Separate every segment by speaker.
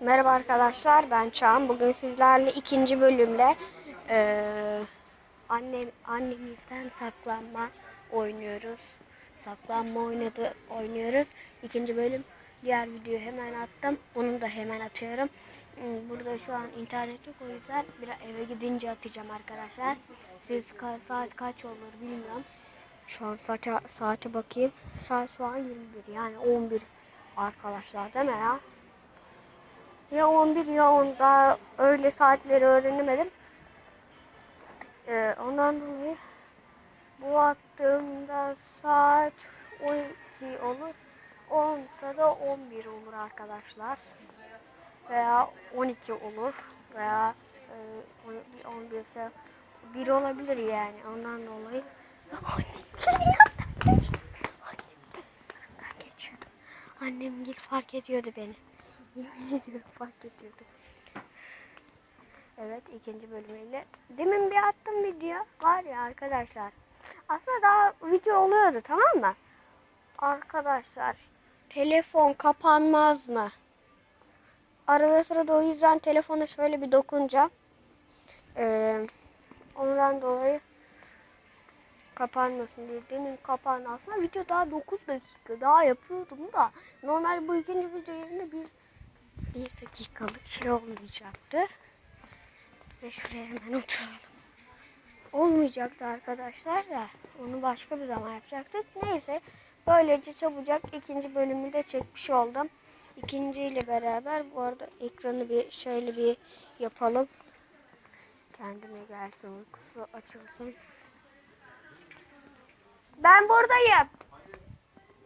Speaker 1: Merhaba arkadaşlar ben Çağan. Bugün sizlerle ikinci bölümle eee annem annemizden saklanma oynuyoruz. Saklanma oynadı oynuyoruz. İkinci bölüm diğer videoyu hemen attım. Onu da hemen atıyorum. Hmm, Burada şu an internet yok o yüzden biraz eve gidince atacağım arkadaşlar. Siz ka- saat kaç olur bilmiyorum. Şu an saate, saate bakayım. Saat şu an 21 yani 11 arkadaşlar değil mi ya? Ya 11 ya 10 daha öyle saatleri öğrenemedim. Ee, ondan dolayı bu attığımda saat 12 olur. 10'da da 11 olur arkadaşlar. Veya 12 olur. Veya e, 11 ise 1 olabilir yani ondan dolayı. Annem geçiyordu. Annem gel fark ediyordu beni. Yemin fark ediyordu. Evet ikinci bölümüyle. Demin bir attım video. Var ya arkadaşlar. Aslında daha video oluyordu tamam mı? Arkadaşlar telefon kapanmaz mı? Arada sırada o yüzden telefona şöyle bir dokunacağım. Ee, ondan dolayı kapanmasın diye. Demin kapandı aslında. Video daha 9 dakika daha yapıyordum da. Normal bu ikinci video yerine bir bir dakikalık şey olmayacaktı. Ve şuraya hemen oturalım. Olmayacaktı arkadaşlar da onu başka bir zaman yapacaktık. Neyse böylece çabucak ikinci bölümü de çekmiş oldum. İkinci ile beraber bu arada ekranı bir şöyle bir yapalım. Kendime gelsin uykusu açılsın. Ben buradayım.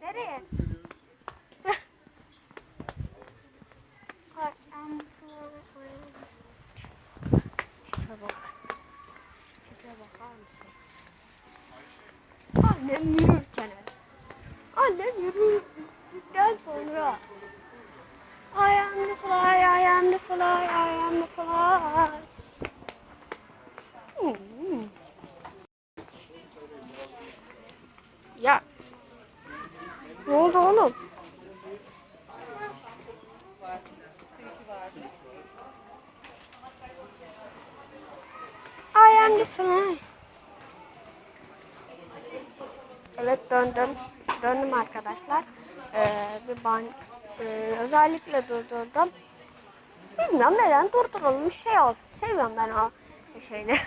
Speaker 1: Nereye? Ay, am- Tipe bak. Tipe bakar mısın? Annem yürürken. Annem sonra. I am the fly, I am the fly, I am the fly. Hmm. Ya. Ne oldu oğlum? I am the fly. Evet döndüm. Döndüm arkadaşlar. Ee, bir ban ee, özellikle durdurdum. Bilmiyorum neden durdurulmuş şey olsun. Seviyorum ben o şeyleri.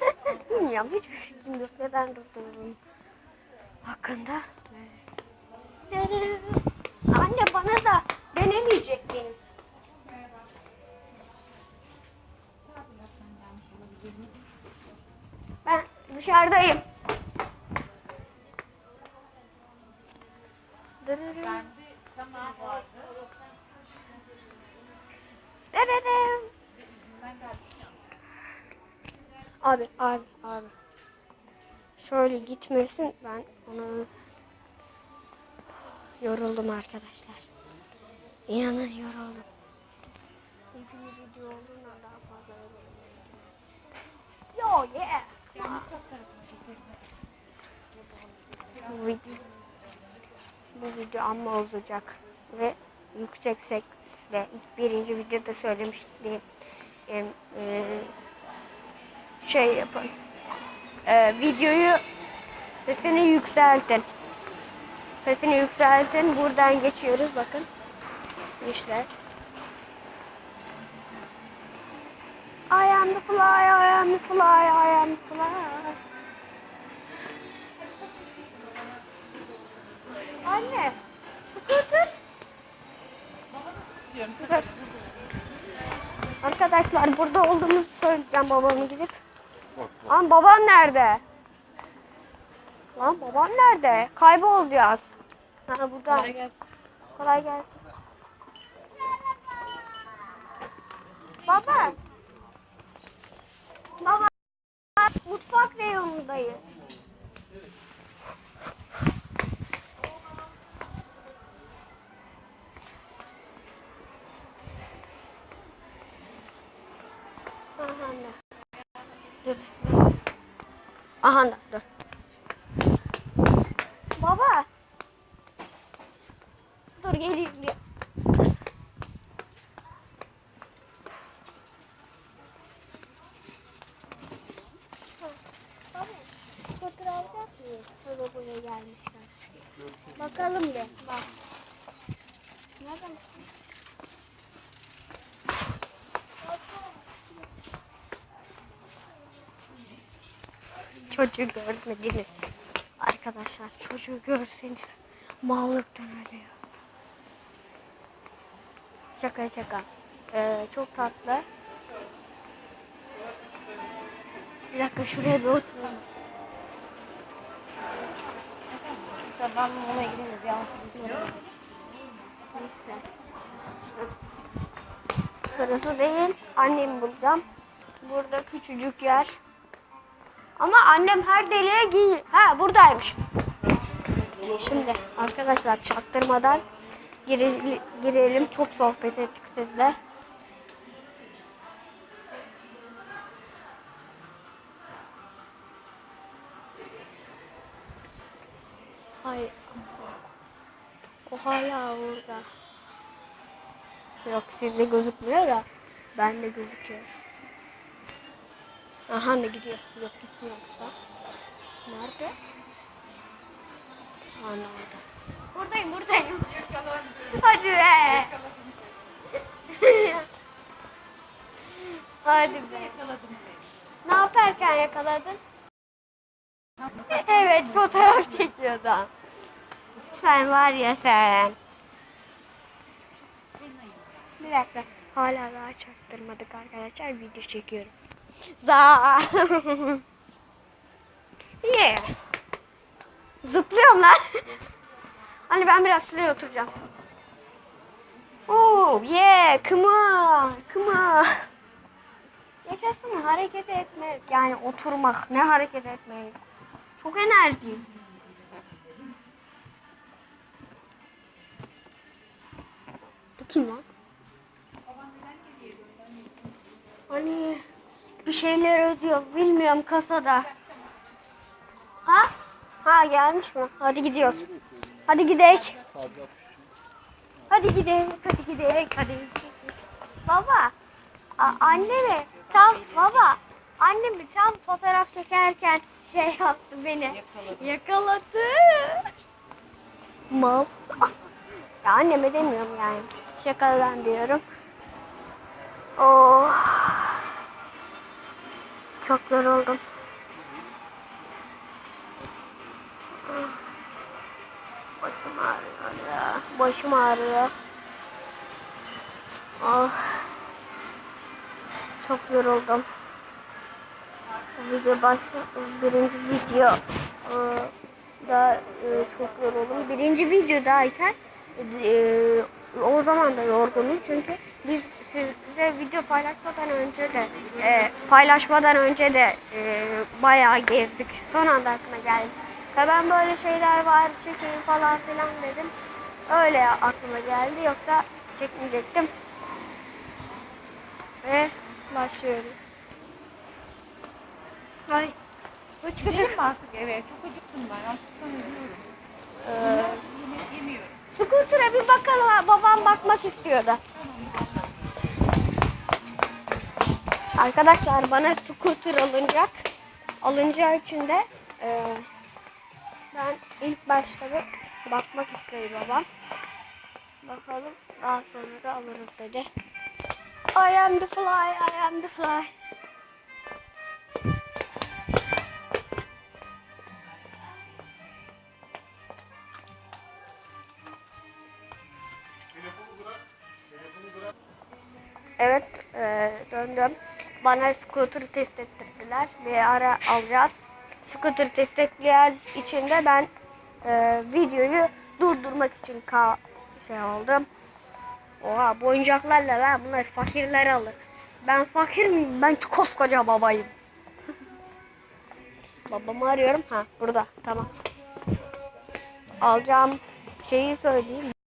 Speaker 1: Bilmiyorum hiçbir fikrim yok neden durdurulmuş hakkında. Anne bana da denemeyecek miyiz? Ben dışarıdayım. Dırırım. Abi, abi, abi. Şöyle gitmesin ben onu yoruldum arkadaşlar. İnanın yoruldum. İkinci video olduğundan daha fazla yoruldum. Yo yeah. Bu video, bu olacak ve yüksek sesle birinci videoda söylemiştim. E, e, şey yapın. E, videoyu sesini yükseltin. Sesini yükseltin. Buradan geçiyoruz bakın. İşte. I am the fly, I am the fly, I am the fly. Anne, scooter. Dur. Arkadaşlar burada olduğumuzu söyleyeceğim babamı gidip. Lan babam nerede? Lan babam nerede? Kaybolacağız. Ha burada.
Speaker 2: Kolay gelsin.
Speaker 1: Kolay gelsin. Baba. Baba. Mutfak reyonundayız. Dur. Aha dur. Baba. Dur geleyim bir. Bakalım bir. Bak. Nereden? Çocuğu görmediniz. Arkadaşlar çocuğu görseniz mallıktan ölüyor. Şaka şaka. Ee, çok tatlı. Bir dakika şuraya bir oturalım.
Speaker 2: Mesela ben ona gidince bir
Speaker 1: Neyse. Sırası değil. Annemi bulacağım. Burada küçücük yer. Ama annem her deliğe giy. Ha buradaymış. Şimdi arkadaşlar çaktırmadan gire- girelim. Çok sohbet ettik sizle. Ay. O hala orada. Yok sizde gözükmüyor da bende gözüküyor. Aha ne gidiyor. Yok gitmiyor asla. Nerede? Ana orada. Buradayım buradayım. Hadi be. Hadi be. Ne yaparken yakaladın? Evet fotoğraf çekiyordu. Sen var ya sen. Bir dakika. Hala daha çaktırmadık arkadaşlar. Video çekiyorum. Za. yeah. Zıplıyorum lan. Hani ben biraz şuraya oturacağım. Oh yeah, come on, come on. Yaşasın hareket etmek. Yani oturmak. Ne hareket etmek. Çok enerji. Kim lan? Hani bir şeyler ödüyor. Bilmiyorum kasada. Ha? Ha gelmiş mi? Hadi gidiyoruz. Hadi gidelim. Hadi gidelim. Hadi gidelim. Hadi. Baba. A- annemi tam baba. Annemi tam fotoğraf çekerken şey yaptı beni. Yakaladı. Mal. Ya anneme demiyorum yani. Şakadan diyorum. Oh. Çok yoruldum. Başım ağrıyor ya. Başım ağrıyor. Oh. Çok yoruldum. Video başla birinci video e, da e, çok yoruldum. Birinci videodayken e, o zaman da yorgunum çünkü biz size video paylaşmadan önce de e, paylaşmadan önce de e, bayağı gezdik. Son anda aklıma geldi. Ve ben böyle şeyler var çekeyim falan filan dedim. Öyle aklıma geldi yoksa çekmeyecektim. Ve başlıyorum. Ay.
Speaker 2: Gidelim mi artık eve? Çok acıktım ben. Açlıktan ölüyorum.
Speaker 1: Ee,
Speaker 2: Yemek yemiyorum.
Speaker 1: Scooter'a bir bakalım. Babam bakmak istiyordu. Arkadaşlar bana scooter alınacak. Alınacağı için de e, ben ilk başta bir bakmak istedim babam. Bakalım daha sonra da alırız dedi. I am the fly, I am the fly. Bana scooter test ettirdiler. Bir ara alacağız. Scooter test ettiler için de ben e, videoyu durdurmak için ka şey oldum. Oha bu oyuncaklarla lan bunlar fakirler alır. Ben fakir miyim? Ben koskoca babayım. Babamı arıyorum. Ha burada. Tamam. Alacağım şeyi söyleyeyim.